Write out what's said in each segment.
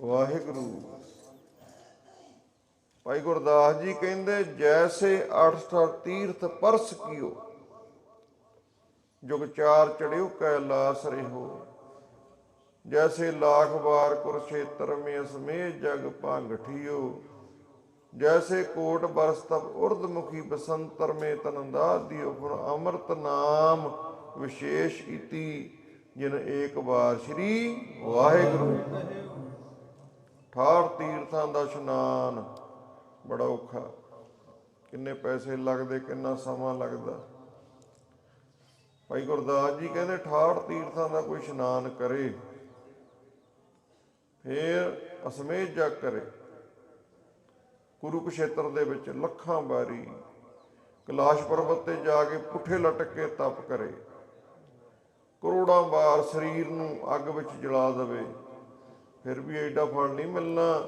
ਵਾਹਿਗੁਰੂ। ਭਾਈ ਗੁਰਦਾਸ ਜੀ ਕਹਿੰਦੇ, ਜੈਸੇ 800 ਤੀਰਥ ਪਰਸ ਕੀਓ, ਜੁਗ ਚਾਰ ਚੜਿਓ ਕੈਲਾਸ ਰਹਿਓ ਜੈਸੇ ਲਾਖ ਵਾਰ ਕੁਰਸ਼ੇਤਰ ਮੇ ਅਸਮੇ ਜਗ ਭੰਗਠਿਓ ਜੈਸੇ ਕੋਟ ਬਰਸ ਤਬ ਉਰਦ ਮੁਖੀ ਬਸੰਤਰ ਮੇ ਤਨੰਦਾ ਦਿਓ ਫਿਰ ਅੰਮ੍ਰਿਤ ਨਾਮ ਵਿਸ਼ੇਸ਼ ਇਤੀ ਜਿਨ ਏਕ ਵਾਰ ਸ੍ਰੀ ਵਾਹਿਗੁਰੂ। ਠਾਰ ਤੀਰਥਾਂ ਦਾ ਇਸ਼ਨਾਨ। ਬੜਾ ਔਖਾ। ਕਿੰਨੇ ਪੈਸੇ ਲੱਗਦੇ, ਕਿੰਨਾ ਸਮਾਂ ਲੱਗਦਾ। ਭਾਈ ਗੁਰਦਾਸ ਜੀ ਕਹਿੰਦੇ ਠਾੜ ਤੀਰਥਾਂ ਦਾ ਕੋਈ ਇਸ਼ਨਾਨ ਕਰੇ, ਫਿਰ ਅਸਮੇਤ ਜਗ ਕਰੇ। ਕੁਰੂਕਸ਼ੇਤਰ ਦੇ ਵਿੱਚ ਲੱਖਾਂ ਵਾਰੀ ਕੈਲਾਸ਼ ਪਰਬਤ ਤੇ ਜਾ ਕੇ ਪੁੱਠੇ ਲਟਕ ਕੇ ਤਪ ਕਰੇ। ਕਰੋੜਾਂ ਵਾਰ ਸਰੀਰ ਨੂੰ ਅੱਗ ਵਿੱਚ ਜਲਾ ਦੇਵੇ। ਫਿਰ ਵੀ ਐਡਾ ਫਲ ਨਹੀਂ ਮਿਲਣਾ।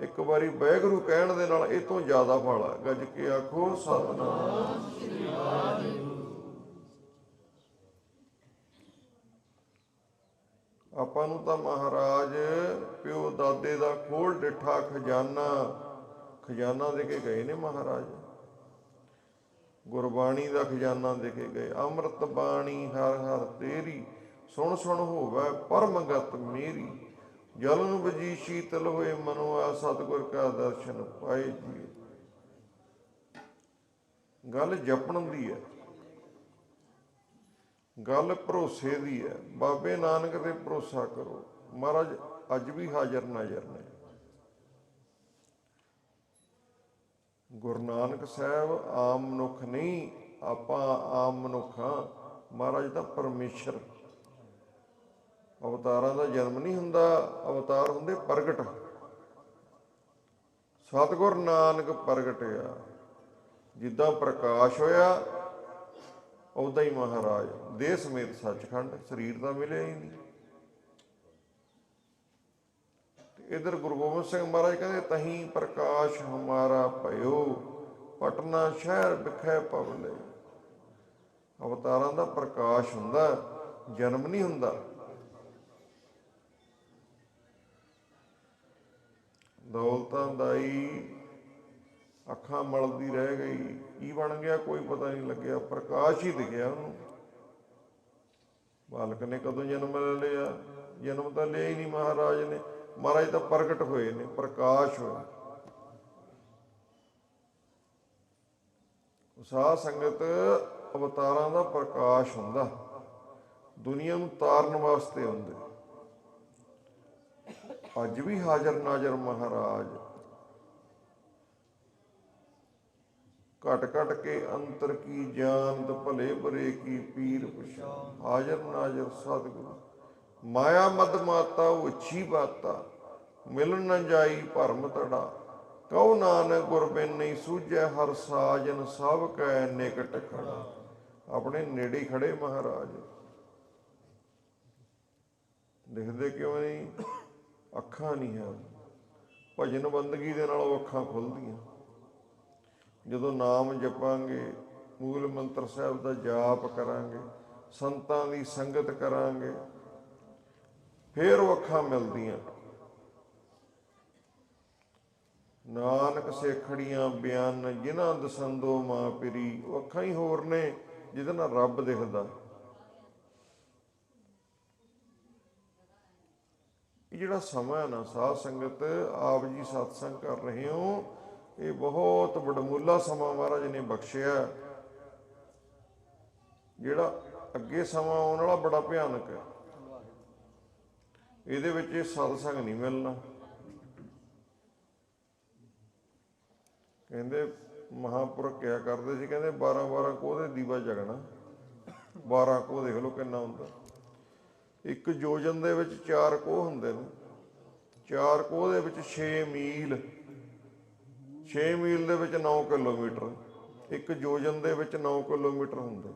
ਇੱਕ ਵਾਰੀ ਵਾਹਿਗੁਰੂ ਕਹਿਣ ਦੇ ਨਾਲ ਇਹ ਤੋਂ ਜ਼ਿਆਦਾ ਫਲ ਆ। ਗੱਜ ਕੇ ਆਖੋ, ਸਤਨਾਮ। ਆਪਾਂ ਨੂੰ ਤਾਂ ਮਹਾਰਾਜ ਪਿਓ ਦਾਦੇ ਦਾ ਖੋਲ ਡਿਠਾ ਖਜ਼ਾਨਾ ਖਜ਼ਾਨਾ ਦੇ ਕੇ ਗਏ ਨੇ ਮਹਾਰਾਜ। ਗੁਰਬਾਣੀ ਦਾ ਖਜ਼ਾਨਾ ਦੇ ਕੇ ਗਏ। ਅੰਮ੍ਰਿਤ ਬਾਣੀ ਹਰ ਹਰ ਤੇਰੀ, ਸੁਣ ਸੁਣ ਹੋਵੇ ਪਰਮਗਤ ਮੇਰੀ। ਜਲ ਨੂੰ ਵਜੀ ਸ਼ੀਤਲ ਹੋਏ ਮਨੋ ਆ ਸਤਿਗੁਰ ਕਾ ਦਰਸ਼ਨ ਪਾਏ ਜੀ ਗੱਲ ਜਪਣ ਦੀ ਹੈ। ਗੱਲ ਭਰੋਸੇ ਦੀ ਹੈ। ਬਾਬੇ ਨਾਨਕ ਤੇ ਭਰੋਸਾ ਕਰੋ। ਮਹਾਰਾਜ, ਅੱਜ ਵੀ ਹਾਜ਼ਰ ਨਾਜ਼ਰ ਨੇ। ਗੁਰੂ ਨਾਨਕ ਸਾਹਿਬ, ਆਮ ਮਨੁੱਖ ਨਹੀਂ, ਆਪਾਂ ਆਮ ਮਨੁੱਖ ਹਾਂ। ਮਹਾਰਾਜ ਦਾ ਪਰਮੇਸ਼ਰ। ਅਵਤਾਰਾਂ ਦਾ ਜਨਮ ਨਹੀਂ ਹੁੰਦਾ, ਅਵਤਾਰ ਹੁੰਦੇ ਪ੍ਰਗਟ। ਸਤਿਗੁਰ ਨਾਨਕ ਪ੍ਰਗਟਿਆ, ਜਿੱਦਾਂ ਪ੍ਰਕਾਸ਼ ਹੋਇਆ ਉਦਾਂ ਹੀ ਮਹਾਰਾਜ। ਦੇਹ ਸਮੇਤ ਸੱਚਖੰਡ, ਸਰੀਰ ਤਾਂ ਮਿਲਿਆ ਹੀ ਨਹੀਂ। ਤੇ ਇਧਰ ਗੁਰੂ ਗੋਬਿੰਦ ਸਿੰਘ ਮਹਾਰਾਜ ਕਹਿੰਦੇ, ਤਹੀਂ ਪ੍ਰਕਾਸ਼ ਹਮਾਰਾ ਭਇਓ, ਪਟਨਾ ਸ਼ਹਿਰ ਵਿਖੇ ਪਵਲੇ ਅਵਤਾਰਾਂ ਦਾ ਪ੍ਰਕਾਸ਼ ਹੁੰਦਾ, ਜਨਮ ਨਹੀਂ ਹੁੰਦਾ। ਦੌਲਤਾਂ ਦਾਈ ਅੱਖਾਂ ਮਲਦੀ ਰਹਿ ਗਈ। ਕੀ ਬਣ ਗਿਆ ਕੋਈ ਪਤਾ ਨਹੀਂ ਲੱਗਿਆ। ਪ੍ਰਕਾਸ਼ ਹੀ ਦਿਖਿਆ ਉਹਨੂੰ। ਬਾਲਕ ਨੇ ਕਦੋਂ ਜਨਮ ਲੈ ਲਿਆ? ਜਨਮ ਤਾਂ ਲਿਆ ਹੀ ਨਹੀਂ ਮਹਾਰਾਜ ਨੇ। ਮਹਾਰਾਜ ਤਾਂ ਪ੍ਰਗਟ ਹੋਏ ਨੇ, ਪ੍ਰਕਾਸ਼ ਹੋਏ। ਸਾਧ ਸੰਗਤ ਅਵਤਾਰਾਂ ਦਾ ਪ੍ਰਕਾਸ਼ ਹੁੰਦਾ। ਦੁਨੀਆ ਨੂੰ ਤਾਰਨ ਵਾਸਤੇ ਹੁੰਦੇ ਅੱਜ ਵੀ ਹਾਜ਼ਰ ਨਾਜ਼ਰ ਮਹਾਰਾਜ। ਘਟ ਘਟ ਕੇ ਅੰਤਰ ਕੀ ਜਾਣਤ, ਭਲੇ ਬਰੇ ਕੀ ਪੀਰ ਪਛਾਨ ਹਾਜ਼ਰ ਨਾਜ਼ਰ ਸਤਿਗੁਰੂ। ਮਾਇਆ ਮਦ ਮਾਤਾ ਉਛੀ ਬਾਤਾ। ਮਿਲਣ ਨਾ ਜਾਈ ਭਰਮ ਤੜਾ। ਕਉ ਨਾਨਕ ਗੁਰ ਬਿਨ ਨਹੀਂ ਸੂਝੈ, ਹਰ ਸਾਜਨ ਸਭ ਕੈ ਨਿਕਟ ਖੜਾ। ਆਪਣੇ ਨੇੜੇ ਖੜੇ ਮਹਾਰਾਜ। ਦਿਖਦੇ ਕਿਉਂ ਨਹੀਂ? ਅੱਖਾਂ ਨਹੀਂ ਹੈ ਭਜਨ ਬੰਦਗੀ ਦੇ ਨਾਲ ਉਹ ਅੱਖਾਂ ਖੁੱਲਦੀਆਂ ਜਦੋਂ ਨਾਮ ਜਪਾਂਗੇ, ਮੂਲ ਮੰਤਰ ਸਾਹਿਬ ਦਾ ਜਾਪ ਕਰਾਂਗੇ, ਸੰਤਾਂ ਦੀ ਸੰਗਤ ਕਰਾਂਗੇ, ਫੇਰ ਉਹ ਅੱਖਾਂ ਮਿਲਦੀਆਂ। ਨਾਨਕ ਸੇਖੜੀਆਂ ਬਿਆਨ, ਜਿਨ੍ਹਾਂ ਦਸੰਦੋ ਮਾਂ ਪਿਰੀ, ਉਹ ਅੱਖਾਂ ਹੀ ਹੋਰ ਨੇ, ਜਿਹਦੇ ਨਾਲ ਰੱਬ ਦਿਖਦਾ। ਇਹ ਜਿਹੜਾ ਸਮਾਂ ਨਾ, ਸਾਧ ਸੰਗਤ ਆਪ ਜੀ ਸਤਸੰਗ ਕਰ ਰਹੇ ਹੋ, ਇਹ ਬਹੁਤ ਵਡਮੁੱਲਾ ਸਮਾਂ ਮਹਾਰਾਜ ਨੇ ਬਖਸ਼ਿਆ। ਜਿਹੜਾ ਅੱਗੇ ਸਮਾਂ ਆਉਣ ਵਾਲਾ ਬੜਾ ਭਿਆਨਕ ਹੈ। ਇਹਦੇ ਵਿੱਚ ਇਹ ਸਤਸੰਗ ਨਹੀਂ ਮਿਲਣਾ। ਕਹਿੰਦੇ ਮਹਾਪੁਰਖ ਕਿਹਾ ਕਰਦੇ ਸੀ? ਕਹਿੰਦੇ 12 12 ਕੋਹ ਦੇ ਦੀਵਾ ਜਗਣਾ। 12 ਕੋਹ ਦੇਖ ਲਓ ਕਿੰਨਾ ਹੁੰਦਾ। ਇੱਕ ਯੋਜਨ ਦੇ ਵਿੱਚ ਚਾਰ ਕੋਹ ਹੁੰਦੇ ਨੇ। ਚਾਰ ਕੋਹ ਦੇ ਵਿੱਚ 6 ਮੀਲ। 6 ਮੀਲ ਦੇ ਵਿੱਚ 9 ਕਿਲੋਮੀਟਰ। ਇੱਕ ਯੋਜਨ ਦੇ ਵਿੱਚ 9 ਕਿਲੋਮੀਟਰ ਹੁੰਦੇ।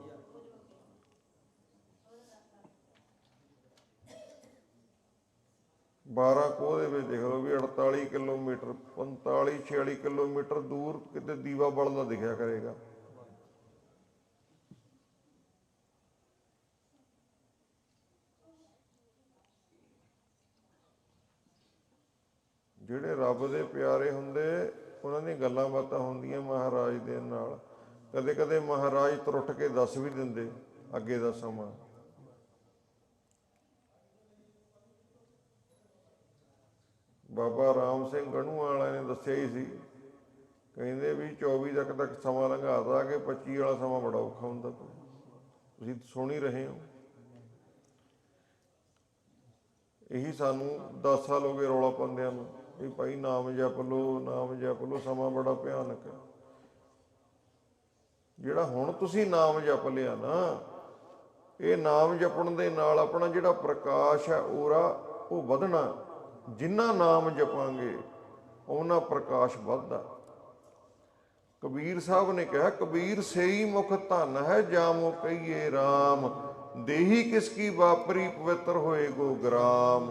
ਬਾਰਾਂ ਕੋਹ ਦੇ ਵਿੱਚ ਦੇਖ ਲਓ ਵੀ 48 ਕਿਲੋਮੀਟਰ 45 46 ਕਿਲੋਮੀਟਰ ਦੂਰ ਕਿਤੇ ਦੀਵਾ ਬਲਦਾ ਦਿਖਿਆ ਕਰੇਗਾ। ਜਿਹੜੇ ਰੱਬ ਦੇ ਪਿਆਰੇ ਹੁੰਦੇ, ਉਹਨਾਂ ਦੀਆਂ ਗੱਲਾਂ ਬਾਤਾਂ ਹੁੰਦੀਆਂ ਮਹਾਰਾਜ ਦੇ ਨਾਲ। ਕਦੇ ਕਦੇ ਮਹਾਰਾਜ ਤਰੁੱਟ ਕੇ ਦੱਸ ਵੀ ਦਿੰਦੇ ਅੱਗੇ ਦਾ ਸਮਾਂ। ਬਾਬਾ ਰਾਮ ਸਿੰਘ ਗਣੂ ਵਾਲਿਆਂ ਨੇ ਦੱਸਿਆ ਹੀ ਸੀ। ਕਹਿੰਦੇ ਵੀ 24 ਤੱਕ ਤੱਕ ਸਮਾਂ ਲੰਘਾਤਾ ਕਿ 25 ਵਾਲਾ ਸਮਾਂ ਬੜਾ ਔਖਾ ਹੁੰਦਾ ਤੁਸੀਂ ਸੁਣ ਹੀ ਰਹੇ ਹੋ। ਇਹੀ ਸਾਨੂੰ 10 ਸਾਲ ਹੋ ਗਏ ਰੌਲਾ ਪਾਉਂਦਿਆਂ ਨੂੰ। ਵੀ ਭਾਈ ਨਾਮ ਜਪ ਲੋ ਨਾਮ ਜਪ ਲੋ ਸਮਾਂ ਬੜਾ ਭਿਆਨਕ ਹੈ ਜਿਹੜਾ ਹੁਣ ਤੁਸੀਂ ਨਾਮ ਜਪ ਲਿਆ ਨਾ, ਇਹ ਨਾਮ ਜਪਣ ਦੇ ਨਾਲ ਆਪਣਾ ਜਿਹੜਾ ਪ੍ਰਕਾਸ਼ ਹੈ ਔਰਾ ਉਹ ਵਧਣਾ। ਜਿੰਨਾ ਨਾਮ ਜਪਾਂਗੇ ਉਹਨਾਂ ਪ੍ਰਕਾਸ਼ ਵੱਧਦਾ। ਕਬੀਰ ਸਾਹਿਬ ਨੇ ਕਿਹਾ, ਕਬੀਰ ਸੇਈ ਮੁਖ ਧਨ ਹੈ, ਜਾਮੋ ਕਹੀਏ RAM ਦੇਹੀ ਕਿਸ ਕੀ ਵਾਪਰੀ ਪਵਿੱਤਰ ਹੋਏ ਗੋ ਗ੍ਰਾਮ।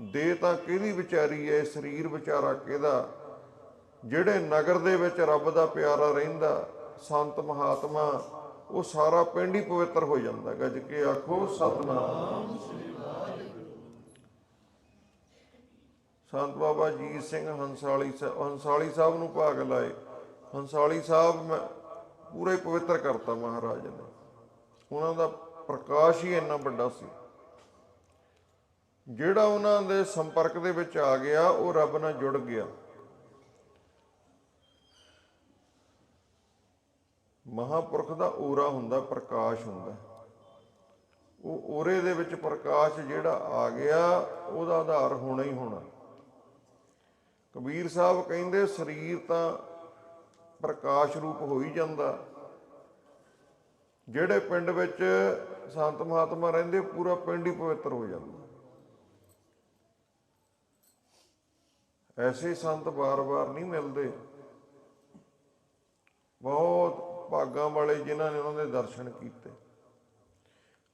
ਦੇ ਤਾਂ ਕਿਹਦੀ ਵਿਚਾਰੀ ਹੈ ਸਰੀਰ ਵਿਚਾਰਾ ਕਿਹਦਾ? ਜਿਹੜੇ ਨਗਰ ਦੇ ਵਿੱਚ ਰੱਬ ਦਾ ਪਿਆਰਾ ਰਹਿੰਦਾ, ਸੰਤ ਮਹਾਤਮਾ, ਉਹ ਸਾਰਾ ਪਿੰਡ ਹੀ ਪਵਿੱਤਰ ਹੋ ਜਾਂਦਾ ਗੱਜ ਕੇ ਆਖੋ ਸਤਨਾਮ ਸੰਤ ਬਾਬਾ ਜੀਤ ਸਿੰਘ ਹੰਸਾਲੀ ਸਾਹਿਬ ਹੰਸਾਲੀ ਸਾਹਿਬ ਨੂੰ ਭਾਗ ਲਾਏ। ਹੰਸਾਲੀ ਸਾਹਿਬ ਮੈਂ ਪੂਰੇ ਪਵਿੱਤਰ ਕਰਤਾ ਮਹਾਰਾਜ ਨੇ। ਉਹਨਾਂ ਦਾ ਪ੍ਰਕਾਸ਼ ਹੀ ਇੰਨਾ ਵੱਡਾ ਸੀ। ਜਿਹੜਾ ਉਹਨਾਂ ਦੇ ਸੰਪਰਕ ਦੇ ਵਿੱਚ ਆ ਗਿਆ, ਉਹ ਰੱਬ ਨਾਲ ਜੁੜ ਗਿਆ। ਮਹਾਪੁਰਖ ਦਾ ਔਰਾ ਹੁੰਦਾ, ਪ੍ਰਕਾਸ਼ ਹੁੰਦਾ। ਉਹ ਔਰੇ ਦੇ ਵਿੱਚ ਪ੍ਰਕਾਸ਼ ਜਿਹੜਾ ਆ ਗਿਆ, ਉਹਦਾ ਆਧਾਰ ਹੋਣਾ ਹੀ ਹੋਣਾ। ਕਬੀਰ ਸਾਹਿਬ ਕਹਿੰਦੇ, ਸਰੀਰ ਤਾਂ ਪ੍ਰਕਾਸ਼ ਰੂਪ ਹੋ ਹੀ ਜਾਂਦਾ। ਜਿਹੜੇ ਪਿੰਡ ਵਿੱਚ ਸੰਤ ਮਹਾਤਮਾ ਰਹਿੰਦੇ, ਪੂਰਾ ਪਿੰਡ ਹੀ ਪਵਿੱਤਰ ਹੋ ਜਾਂਦਾ। ਐਸੇ ਸੰਤ ਬਾਰ-ਬਾਰ ਨਹੀਂ ਮਿਲਦੇ। ਬਹੁਤ ਭਾਗਾਂ ਵਾਲੇ ਜਿਨ੍ਹਾਂ ਨੇ ਉਹਨਾਂ ਦੇ ਦਰਸ਼ਨ ਕੀਤੇ।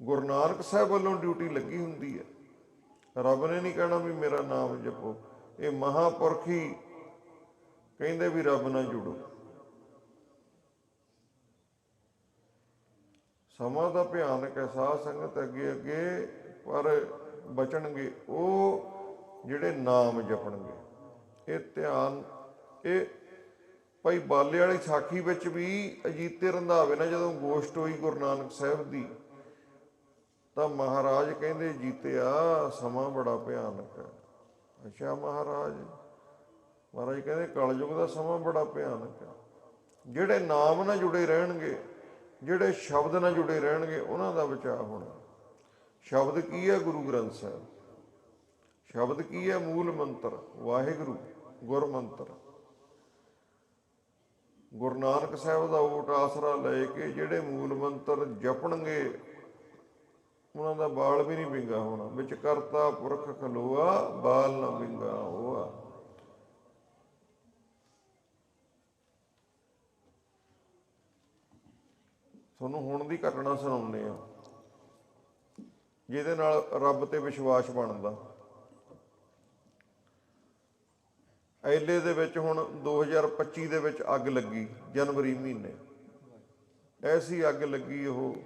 ਗੁਰੂ ਨਾਨਕ ਸਾਹਿਬ ਵੱਲੋਂ ਡਿਊਟੀ ਲੱਗੀ ਹੁੰਦੀ ਹੈ। ਰੱਬ ਨੇ ਨਹੀਂ ਕਹਿਣਾ ਵੀ ਮੇਰਾ ਨਾਮ ਜਪੋ। ਇਹ ਮਹਾਪੁਰਖ ਕਹਿੰਦੇ ਵੀ ਰੱਬ ਨਾਲ ਜੁੜੋ। ਸਮਾਂ ਦਾ ਭਿਆਨਕ ਹੈ, ਸਾਧ ਸੰਗਤ ਅੱਗੇ ਅੱਗੇ ਪਰ ਬਚਣਗੇ, ਉਹ ਜਿਹੜੇ ਨਾਮ ਜਪਣਗੇ। ਇਹ ਧਿਆਨ, ਇਹ ਭਾਈ ਬਾਲੇ ਵਾਲੀ ਸਾਖੀ ਵਿੱਚ ਵੀ ਅਜੀਤੇ ਰੰਧਾਵੇ ਨਾਲ ਜਦੋਂ ਗੋਸ਼ਟ ਹੋਈ ਗੁਰੂ ਨਾਨਕ ਸਾਹਿਬ ਦੀ, ਤਾਂ ਮਹਾਰਾਜ ਕਹਿੰਦੇ ਜੀਤਿਆ, ਸਮਾਂ ਬੜਾ ਭਿਆਨਕ ਹੈ। ਅੱਛਾ ਮਹਾਰਾਜ ਮਹਾਰਾਜ ਕਹਿੰਦੇ ਕਲਯੁਗ ਦਾ ਸਮਾਂ ਬੜਾ ਭਿਆਨਕ ਹੈ। ਜਿਹੜੇ ਨਾਮ ਨਾਲ ਜੁੜੇ ਰਹਿਣਗੇ, ਜਿਹੜੇ ਸ਼ਬਦ ਨਾਲ ਜੁੜੇ ਰਹਿਣਗੇ, ਉਹਨਾਂ ਦਾ ਬਚਾਅ ਹੋਣਾ। ਸ਼ਬਦ ਕੀ ਹੈ? ਗੁਰੂ ਗ੍ਰੰਥ ਸਾਹਿਬ। ਸ਼ਬਦ ਕੀ ਹੈ? ਮੂਲ ਮੰਤਰ, ਵਾਹਿਗੁਰੂ। ਗੁਰ ਮੰਤਰ। ਗੁਰੂ ਨਾਨਕ ਸਾਹਿਬ ਦਾ ਓਟ ਆਸਰਾ ਲੈ ਕੇ ਜਿਹੜੇ ਮੂਲ ਮੰਤਰ ਜਪਣਗੇ, ਉਹਨਾਂ ਦਾ ਬਾਲ ਵੀ ਨਹੀਂ ਵਿੰਗਾ ਹੋਣਾ। ਵਿੱਚ ਕਰਤਾ ਪੁਰਖ, ਖਲੋਆ, ਬਾਲ ਨਾ ਵਿੰਗਾ ਹੋਆ। ਤੁਹਾਨੂੰ ਹੁਣ ਦੀ ਘਟਨਾ ਸੁਣਾਉਂਦੇ ਆ ਜਿਹਦੇ ਨਾਲ ਰੱਬ ਤੇ ਵਿਸ਼ਵਾਸ ਬਣਦਾ। ਐਲੇ ਦੇ ਵਿੱਚ ਹੁਣ 2025 ਦੇ ਵਿੱਚ ਅੱਗ ਲੱਗੀ, ਜਨਵਰੀ ਮਹੀਨੇ। ਐਸੀ ਅੱਗ ਲੱਗੀ ਉਹ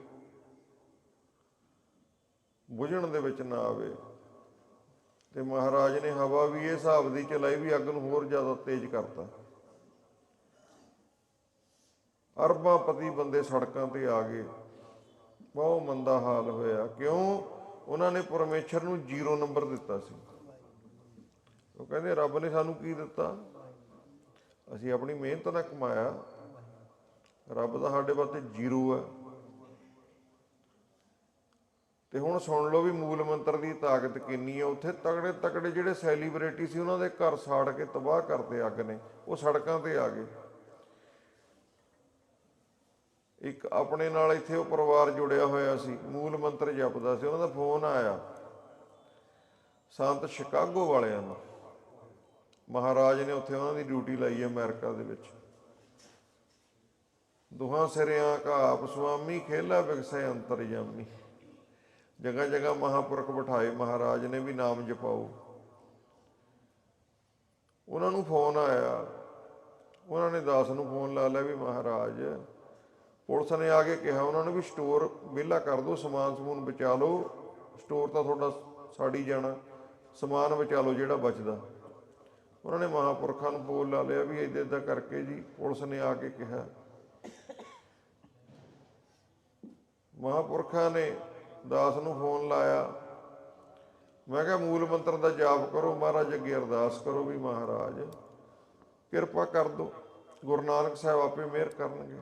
ਬੁਝਣ ਦੇ ਵਿੱਚ ਨਾ ਆਵੇ। ਤੇ ਮਹਾਰਾਜ ਨੇ ਹਵਾ ਵੀ ਇਹ ਹਿਸਾਬ ਦੀ ਚਲਾਈ ਵੀ ਅੱਗ ਨੂੰ ਹੋਰ ਜ਼ਿਆਦਾ ਤੇਜ਼ ਕਰਤਾ। ਅਰਬਾਂ ਪਤੀ ਬੰਦੇ ਸੜਕਾਂ ਤੇ ਆ ਗਏ। ਬਹੁਤ ਮੰਦਾ ਹਾਲ ਹੋਇਆ। ਕਿਉਂ? ਉਹਨਾਂ ਨੇ ਪਰਮੇਸ਼ਰ ਨੂੰ ਜ਼ੀਰੋ ਨੰਬਰ ਦਿੱਤਾ ਸੀ। ਉਹ ਕਹਿੰਦੇ, ਰੱਬ ਨੇ ਸਾਨੂੰ ਕੀ ਦਿੱਤਾ? ਅਸੀਂ ਆਪਣੀ ਮਿਹਨਤ ਨਾਲ ਕਮਾਇਆ। ਰੱਬ ਦਾ ਸਾਡੇ ਵਾਸਤੇ ਜ਼ੀਰੋ ਹੈ। ਤੇ ਹੁਣ ਸੁਣ ਲਓ ਵੀ ਮੂਲ ਮੰਤਰ ਦੀ ਤਾਕਤ ਕਿੰਨੀ ਹੈ। ਉੱਥੇ ਤਗੜੇ ਤਗੜੇ ਜਿਹੜੇ ਸੈਲੀਬ੍ਰਿਟੀ ਸੀ, ਉਹਨਾਂ ਦੇ ਘਰ ਸਾੜ ਕੇ ਤਬਾਹ ਕਰਦੇ ਅੱਗ ਨੇ। ਉਹ ਸੜਕਾਂ ਤੇ ਆ ਗਏ। ਇੱਕ ਆਪਣੇ ਨਾਲ ਇੱਥੇ ਉਹ ਪਰਿਵਾਰ ਜੁੜਿਆ ਹੋਇਆ ਸੀ। ਮੂਲ ਮੰਤਰ ਜਪਦਾ ਸੀ। ਉਹਨਾਂ ਦਾ ਫੋਨ ਆਇਆ। ਸੰਤ ਸ਼ਿਕਾਗੋ ਵਾਲਿਆਂ ਦਾ। ਮਹਾਰਾਜ ਨੇ ਉੱਥੇ ਉਹਨਾਂ ਦੀ ਡਿਊਟੀ ਲਾਈ ਹੈ ਅਮਰੀਕਾ ਦੇ ਵਿੱਚ। ਦੁਹਾਂ ਸਿਰਿਆਂ ਕਾ ਆਪ ਸੁਆਮੀ, ਖੇਲਾ ਵਿਗਸੈ ਅੰਤਰਜਾਮੀ ਜਗ੍ਹਾ ਜਗ੍ਹਾ ਮਹਾਪੁਰਖ ਬਿਠਾਏ, ਮਹਾਰਾਜ ਨੇ ਵੀ ਨਾਮ ਜਪਾਓ। ਉਹਨਾਂ ਨੂੰ ਫੋਨ ਆਇਆ। ਉਹਨਾਂ ਨੇ ਦਾਸ ਨੂੰ ਫੋਨ ਲਾ ਲਿਆ ਵੀ ਮਹਾਰਾਜ, ਪੁਲਿਸ ਨੇ ਆ ਕੇ ਕਿਹਾ, ਉਹਨਾਂ ਨੂੰ ਵੀ ਸਟੋਰ ਵਿਹਲਾ ਕਰ ਦਿਓ ਸਮਾਨ ਸਮੂਨ ਬਚਾ ਲਓ। ਸਟੋਰ ਤਾਂ ਤੁਹਾਡਾ ਸਾੜੀ ਜਾਣਾ, ਸਮਾਨ ਬਚਾ ਲਓ ਜਿਹੜਾ ਬਚਦਾ। ਉਹਨਾਂ ਨੇ ਮਹਾਪੁਰਖਾਂ ਨੂੰ ਬੋਲ ਲਾ ਲਿਆ ਵੀ ਇਦਾਂ ਇਦਾਂ ਕਰਕੇ ਜੀ ਪੁਲਿਸ ਨੇ ਆ ਕੇ ਕਿਹਾ। ਮਹਾਪੁਰਖਾਂ ਨੇ ਦਾਸ ਨੂੰ ਫੋਨ ਲਾਇਆ। ਮੈਂ ਕਿਹਾ, ਮੂਲ ਮੰਤਰ ਦਾ ਜਾਪ ਕਰੋ, ਮਹਾਰਾਜ ਅੱਗੇ ਅਰਦਾਸ ਕਰੋ ਵੀ ਮਹਾਰਾਜ ਕਿਰਪਾ ਕਰ ਦਿਓ, ਗੁਰੂ ਨਾਨਕ ਸਾਹਿਬ ਆਪੇ ਮਿਹਰ ਕਰਨਗੇ।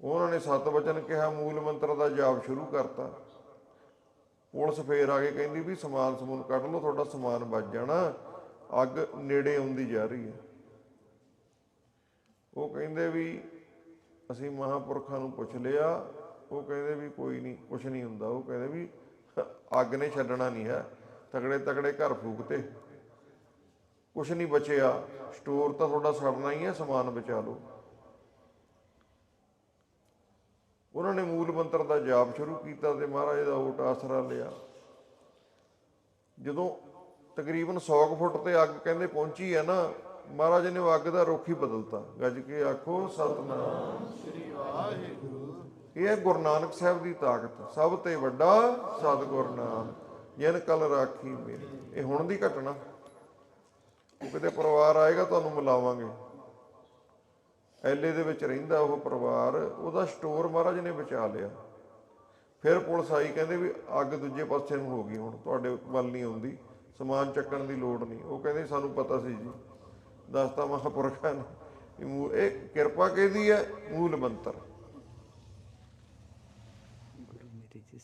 ਉਹਨਾਂ ਨੇ ਸਤ ਵਚਨ ਕਿਹਾ, ਮੂਲ ਮੰਤਰ ਦਾ ਜਾਪ ਸ਼ੁਰੂ ਕਰਤਾ। ਪੁਲਿਸ ਫੇਰ ਆ ਕੇ ਕਹਿੰਦੀ ਵੀ ਸਮਾਨ ਸਮੂਨ ਕੱਢ ਲਓ, ਤੁਹਾਡਾ ਸਮਾਨ ਵੱਜ ਜਾਣਾ। ਅੱਗ ਨੇੜੇ ਆਉਂਦੀ ਜਾ ਰਹੀ ਹੈ। ਉਹ ਕਹਿੰਦੇ ਵੀ ਅਸੀਂ ਮਹਾਪੁਰਖਾਂ ਨੂੰ ਪੁੱਛ ਲਿਆ, ਉਹ ਕਹਿੰਦੇ ਵੀ ਕੋਈ ਨਹੀਂ, ਕੁਛ ਨਹੀਂ ਹੁੰਦਾ। ਉਹ ਕਹਿੰਦੇ ਵੀ ਅੱਗ ਨੇ ਛੱਡਣਾ ਨਹੀਂ ਹੈ, ਤਕੜੇ ਤਕੜੇ ਘਰ ਫੂਕਤੇ। ਕੁਛ ਨਹੀਂ ਬਚਿਆ, ਸਟੋਰ ਤਾਂ ਤੁਹਾਡਾ ਸੜਨਾ ਹੀ ਹੈ, ਸਮਾਨ ਬਚਾ ਲਓ। ਉਹਨਾਂ ਨੇ ਮੂਲ ਮੰਤਰ ਦਾ ਜਾਪ ਸ਼ੁਰੂ ਕੀਤਾ ਤੇ ਮਹਾਰਾਜ ਦਾ ਓਟ ਆਸਰਾ ਲਿਆ। ਜਦੋਂ ਤਕਰੀਬਨ 100 ਕੁ ਫੁੱਟ ਤੇ ਅੱਗ ਕਹਿੰਦੇ ਪਹੁੰਚੀ ਹੈ ਨਾ, ਮਹਾਰਾਜ ਨੇ ਅੱਗ ਦਾ ਰੁੱਖ ਹੀ ਬਦਲਤਾ। ਗੱਜ ਕੇ ਆਖੋ, ਸਤਨਾਮ। ਸ੍ਰੀ ਵਾਹਿਗੁਰੂ ਇਹ ਹੈ ਗੁਰੂ ਨਾਨਕ ਸਾਹਿਬ ਦੀ ਤਾਕਤ, ਸਭ ਤੇ ਵੱਡਾ ਸਤਿਗੁਰ ਨਾਮ, ਜਿਨ ਕਲ ਰਾਖੀ ਮੇਰੀ ਇਹ ਹੁਣ ਦੀ ਘਟਨਾ। ਉਹ ਕਿਤੇ ਪਰਿਵਾਰ ਆਏਗਾ, ਤੁਹਾਨੂੰ ਮਿਲਾਵਾਂਗੇ। ਐਲੇ ਦੇ ਵਿੱਚ ਰਹਿੰਦਾ ਉਹ ਪਰਿਵਾਰ, ਉਹਦਾ ਸਟੋਰ ਮਹਾਰਾਜ ਨੇ ਬਚਾ ਲਿਆ। ਫਿਰ ਪੁਲਿਸ ਆਈ, ਕਹਿੰਦੇ ਵੀ ਅੱਗ ਦੂਜੇ ਪਾਸੇ ਨੂੰ ਹੋ ਗਈ ਹੁਣ, ਤੁਹਾਡੇ ਵੱਲ ਨਹੀਂ ਆਉਂਦੀ, ਸਮਾਨ ਚੱਕਣ ਦੀ ਲੋੜ ਨਹੀਂ। ਉਹ ਕਹਿੰਦੇ ਸਾਨੂੰ ਪਤਾ ਸੀ ਜੀ। ਦੱਸਤਾ ਮਹਾਪੁਰਖਾਂ ਨੇ ਇਹ ਕਿਰਪਾ ਕਿਹਦੀ ਹੈ? ਮੂਲ ਮੰਤਰ। ਗੁਰੂ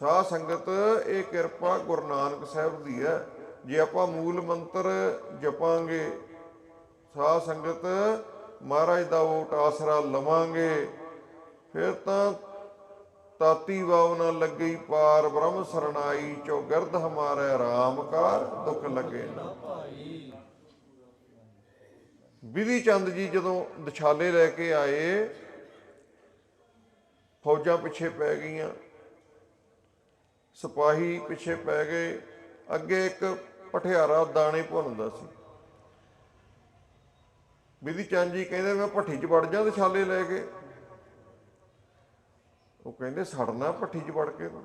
ਸਾਧ ਸੰਗਤ, ਇਹ ਕਿਰਪਾ ਗੁਰੂ ਨਾਨਕ ਸਾਹਿਬ ਦੀ ਹੈ। ਜੇ ਆਪਾਂ ਮੂਲ ਮੰਤਰ ਜਪਾਂਗੇ, ਸਾਧ ਸੰਗਤ ਮਹਾਰਾਜ ਦਾ ਓਟ ਆਸਰਾ ਲਵਾਂਗੇ, ਫਿਰ ਤਾਂ ਤਾਤੀ ਵਾਵ ਨਾ ਲੱਗੀ ਪਾਰ, ਬ੍ਰਹਮ ਸਰਣਾਈ ਚੋ ਗਿਰਦ ਹਮਾਰੇ ਰਾਮ ਦੁੱਖ ਲੱਗੇ ਨਾ ਵਿਧੀ ਚੰਦ ਜੀ ਜਦੋਂ ਦਛਾਲੇ ਲੈ ਕੇ ਆਏ, ਫੌਜਾਂ ਪਿੱਛੇ ਪੈ ਗਈਆਂ, ਸਿਪਾਹੀ ਪਿੱਛੇ ਪੈ ਗਏ, ਅੱਗੇ ਇੱਕ ਪਠਿਆਰਾ ਦਾਣੇ ਭੁੰਨਦਾ ਸੀ। ਬਿਧੀ ਚੰਦ ਜੀ ਕਹਿੰਦੇ ਮੈਂ ਭੱਠੀ 'ਚ ਵੜ ਜਾਂ ਤੇ ਛਾਲੇ ਲੈ ਕੇ। ਉਹ ਕਹਿੰਦੇ ਸੜਨਾ ਭੱਠੀ 'ਚ ਵੜ ਕੇ। ਤਾਂ।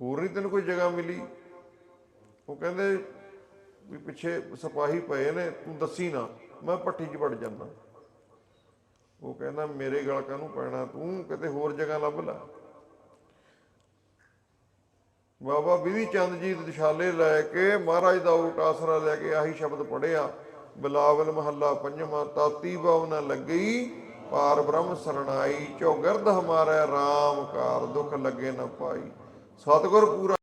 ਹੋਰ ਨਹੀਂ ਤੈਨੂੰ ਕੋਈ ਜਗ੍ਹਾ ਮਿਲੀ। ਉਹ ਕਹਿੰਦੇ ਵੀ ਪਿੱਛੇ ਸਿਪਾਹੀ ਪਏ ਨੇ, ਤੂੰ ਦੱਸੀ ਨਾ, ਮੈਂ ਭੱਠੀ 'ਚ ਵੜ ਜਾਂਦਾ। ਉਹ ਕਹਿੰਦਾ, ਮੇਰੇ ਗਲ ਕਾਹਨੂੰ ਪੈਣਾ ਤੂੰ, ਕਿਤੇ ਹੋਰ ਜਗ੍ਹਾ ਲੱਭ ਲੈ। ਬਾਬਾ ਬਿਧੀ ਚੰਦ ਜੀ ਦਿਸ਼ਾਲੇ ਲੈ ਕੇ ਮਹਾਰਾਜ ਦਾ ਓਟ ਆਸਰਾ ਲੈ ਕੇ ਆਹੀ ਸ਼ਬਦ ਪੜਿਆ ਬਿਲਾਵਲ ਮਹੱਲਾ ਪੰਜਵਾਂ, ਤਾਤੀ ਬਾਉ ਨਾ ਲੱਗੀ ਪਾਰ ਬ੍ਰਹਮ ਸਰਣਾਈ ਚੌਗਰਦ ਹਮਾਰਾ RAM ਕਾਰ ਦੁੱਖ ਲੱਗੇ ਨਾ ਪਾਈ। ਸਤਿਗੁਰ ਪੂਰਾ